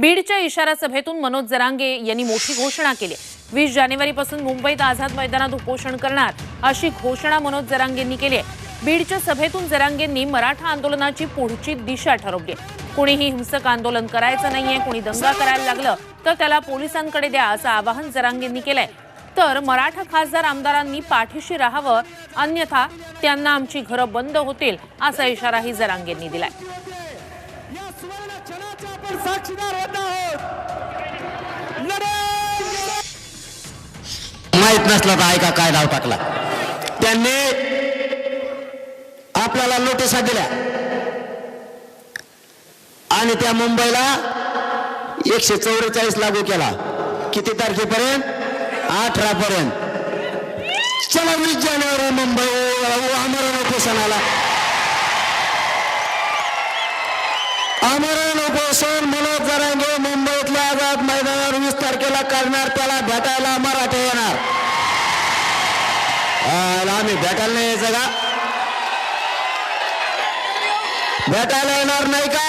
बीडच्या इशारा सभेतून मनोज जरांगे यांनी मोठी घोषणा केली. वीस जानेवारीपासून मुंबईत आझाद मैदानात उपोषण करणार अशी घोषणा मनोज जरांगेंनी केली आहे. बीडच्या सभेतून जरांगेंनी मराठा आंदोलनाची पुढची दिशा ठरवली. कुणीही हिंसक आंदोलन करायचं नाहीये कोणी दंगा करायला लागलं तर त्याला पोलिसांकडे द्या असं आवाहन जरांगेंनी केलंय. तर मराठा खासदार आमदारांनी पाठीशी राहावं अन्यथा त्यांना आमची घरं बंद होतील असा इशाराही जरांगेंनी दिलाय. या सुवर्ण क्षणाच्या आपण साक्षीदार होत आहोत माहीत नसला तर ऐका काय धाव टाकला त्यांनी आपल्याला नोटिसा दिल्या आणि त्या मुंबईला एकशे चौवेचाळीस लागू केला किती तारखेपर्यंत अठरा पर्यंत चला वीस जानेवारी मुंबई आम्हाला नोटिस आला आमरण उपोषण मनोज जरांगे मुंबईतल्या आझाद मैदानावर वीस तारखेला करणार त्याला भेटायला मराठे येणार. आम्ही भेटायला नाही यायचं का? भेटायला येणार नाही का?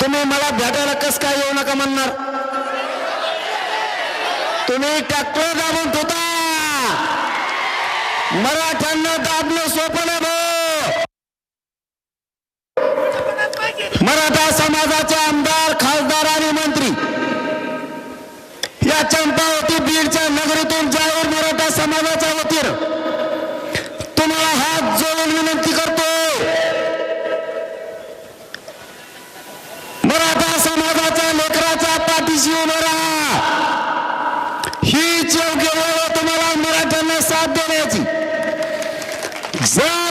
तुम्ही मला भेटायला कस काय येऊ नका म्हणणार? तुम्ही ट्रॅक्टर दाबून ठेवता. मराठ्यांना दाबणं सोपं नाही भाऊ मराठा समाजाचे आमदार खासदार आणि मंत्री. या चंपावती बीडच्या नगरीतून जाहीर मराठा समाजाच्या वतीनं तुम्हाला हात जोडून विनंती करतो मराठा समाजाच्या लेकराच्या पाठीशी उभं राहा. हीच योग्य वेळ तुम्हाला मराठ्यांना साथ देण्याची. जर